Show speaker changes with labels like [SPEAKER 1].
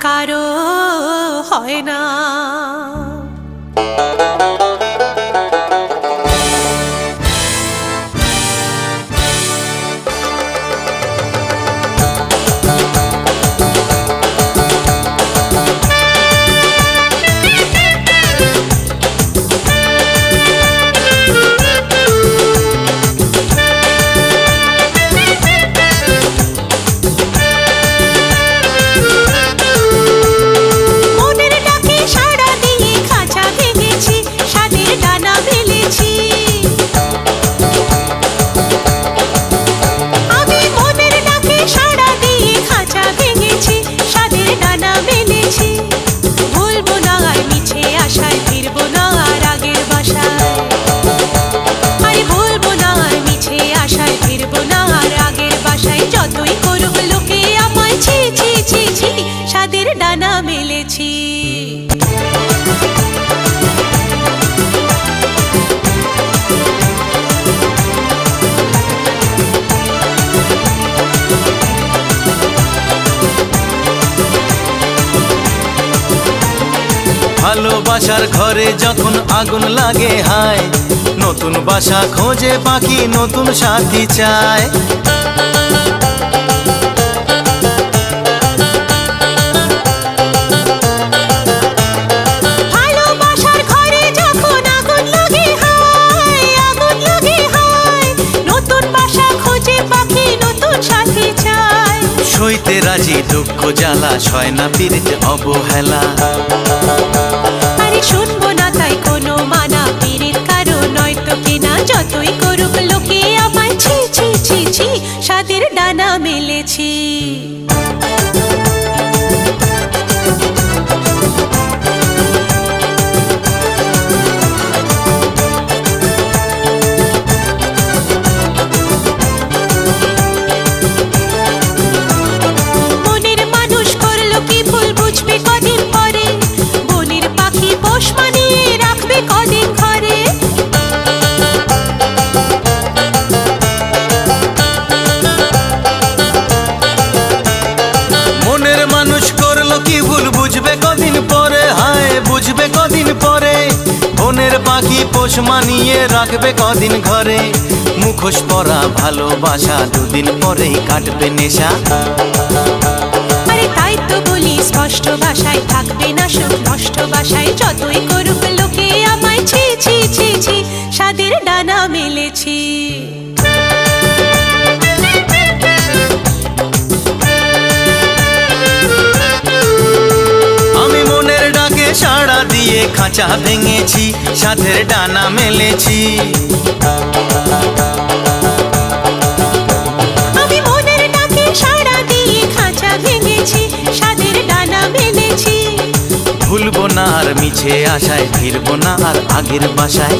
[SPEAKER 1] কারও হয় না। যতই করুক লোকে আমায়, ছি ছি ছি ছি, স্বাদের ডানা মেলেছি।
[SPEAKER 2] ভালোবাসার ঘরে যখন আগুন লাগে হায়, নতুন বাসা খোঁজে পাখি, নতুন সাথী চায়। সইতে রাজি, দুঃখ জ্বালা ছয় না পীড়িত অবহেলা।
[SPEAKER 1] আরে শুনব না তাই কোনো মানা পীরের কারও নয়তো কিনা যতই করুক, লোকে আমায় ছি ছি ছি ছি সাদের ডানা মেলেছি। মানিয়ে রাখবে কদিন ঘরে।
[SPEAKER 2] মুখোশ পরা ভালোবাসা দুদিন পরেই কাটবে নেশা।
[SPEAKER 1] আরে তাই তো বলি, স্পষ্ট ভাষায় থাকবে না সুখ, নষ্ট ভাষায় যতই করুক, লোকে আমায় ছি ছি ছি ছি সাদের ডানা মেলেছি।
[SPEAKER 2] খাঁচা ভেঙেছি সাথের ডানা মেলেছি।
[SPEAKER 1] আমি মনের ডাকে সাড়া দিয়ে খাঁচা ভেঙেছি ডানা মেলেছি।
[SPEAKER 2] ভুলবো না আর মিছে আশায় ফিরবো না আর আগের বাসায়।